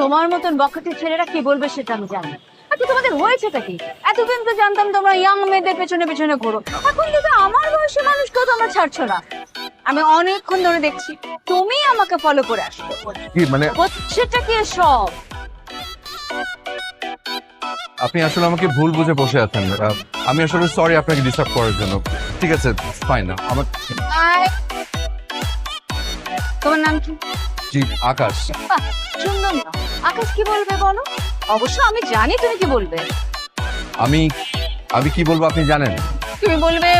তোমার মতন বখাটে ছেলেরা কি বলবে সেটা আমি জানি। আচ্ছা তোমাদের হয়েছেটা কি? এতদিন তো জানতাম তোমরা ইয়াং মেয়েদের পেছনে পেছনে ঘোরো। এখন থেকে আমার বয়সী মানুষকেও তোমরা ছাড়ছো না। আমি অনেকক্ষণ ধরে দেখছি তুমি আমাকে ফলো করে আসছো। কি মানে হচ্ছেটা কি সব আপনি আসলে আমাকে ভুল বুঝে বসে আছেন। আমি আসলে সরি আপনাকে ডিস্টার্ব করার জন্য। ঠিক আছে ফাইন আমার তোমার নাম কি? জি আকাশ। বাহ, সুন্দর না। আকাশ কি বলবে বলো? অবশ্য আমি জানি তুমি কি বলবে। আমি আমি কি বলব আপনি জানেন? তুমি বলবে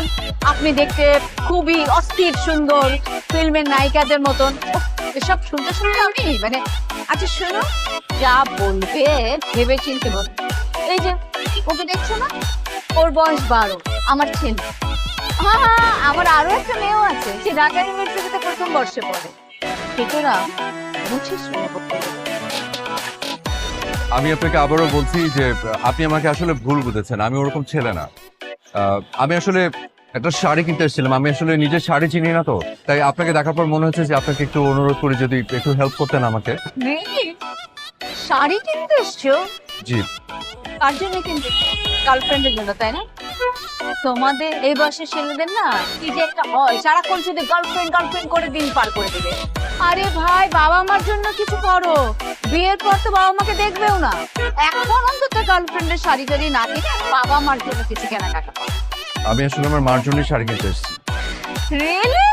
আপনি দেখতে খুবই অস্থির সুন্দর ফিল্মের নায়িকাদের মতন। উফ, এসব শুনতে শুনতে আমি মানে আচ্ছা শোনো যা বলবে ভেবে চিনতে বলবে এই যে ওকে দেখছ না? ওর বয়স বারো আমার ছেলে। হ্যাঁ হ্যাঁ আমার আরও একটা মেয়েও আছে সে ঢাকা ইউনিভার্সিটিতে প্রথম বর্ষে পড়ে। হবে। আমি আপনাকে আবারও বলছি যে আপনি আমাকে আসলে ভুল বুঝেছেন। আমি ওরকম ছেলে না। আমি আসলে একটা শাড়ি কিনতে এসেছিলাম। আমি আসলে নিজের শাড়ি চিনি না তো। তাই আপনাকে দেখার পর মনে হচ্ছে যে আপনাকে একটু অনুরোধ করি যদি একটু হেল্প করতেন আমাকে। শাড়ি কিনতে এসছো? জি। কার জন্য কিনতে? গার্লফ্রেন্ডের জন্য তাই না? তোমাদের এই বয়সের ছেলেদের না কি যে একটা হয়? সারাক্ষণ শুধু গার্লফ্রেন্ড গার্লফ্রেন্ড করে দিন পার করে দেবে। আরে ভাই বাবা মার জন্য কিছু করো। বিয়ের পর তো বাবা মাকে দেখবেও না। এখন অন্তত গার্লফ্রেন্ডের শাড়ি টাড়ি না কিনে বাবা মার জন্য কিছু কেনাকাটা আমি আসলে আমার মার জন্য শাড়ি কিনতে এসেছি। রিয়েলি